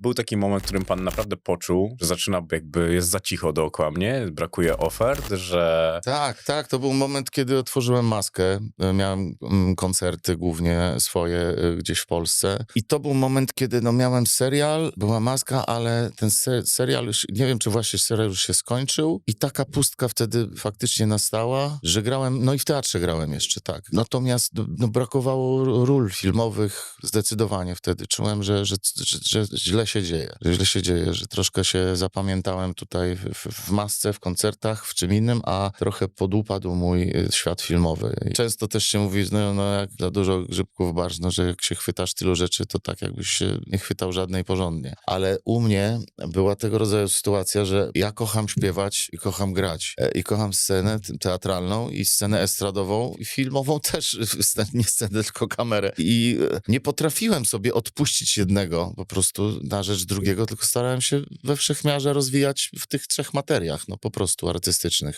Był taki moment, w którym pan naprawdę poczuł, że zaczyna jakby, jest za cicho dookoła mnie, brakuje ofert, że Tak, tak, to był moment, kiedy otworzyłem maskę. Miałem mm, koncerty głównie swoje e, gdzieś w Polsce. I to był moment, kiedy no, miałem serial, była maska, ale ten se serial już, nie wiem, czy właśnie serial już się skończył. I taka pustka wtedy faktycznie nastała, że grałem, no i w teatrze grałem jeszcze, tak. Natomiast no, brakowało ról filmowych zdecydowanie wtedy. Czułem, że, że, że, że źle się dzieje, że źle się dzieje, że troszkę się zapamiętałem tutaj w, w, masce, w koncertach, w czym innym, a trochę podupadł mój y, świat filmowy. I często też się mówi, no, no jak za dużo grzybków barżno, że jak się chwytasz tylu rzeczy, to tak jakbyś się nie chwytał żadnej porządnie. Ale u mnie była tego rodzaju sytuacja, że ja kocham śpiewać i kocham grać. E, I kocham scenę teatralną i scenę estradową i filmową też, nie scenę, tylko kamerę. I e, nie potrafiłem sobie odpuścić jednego po prostu na rzecz drugiego, tylko starałem się we wszechmiarze rozwijać w tych trzech materiach, no po prostu artystycznych.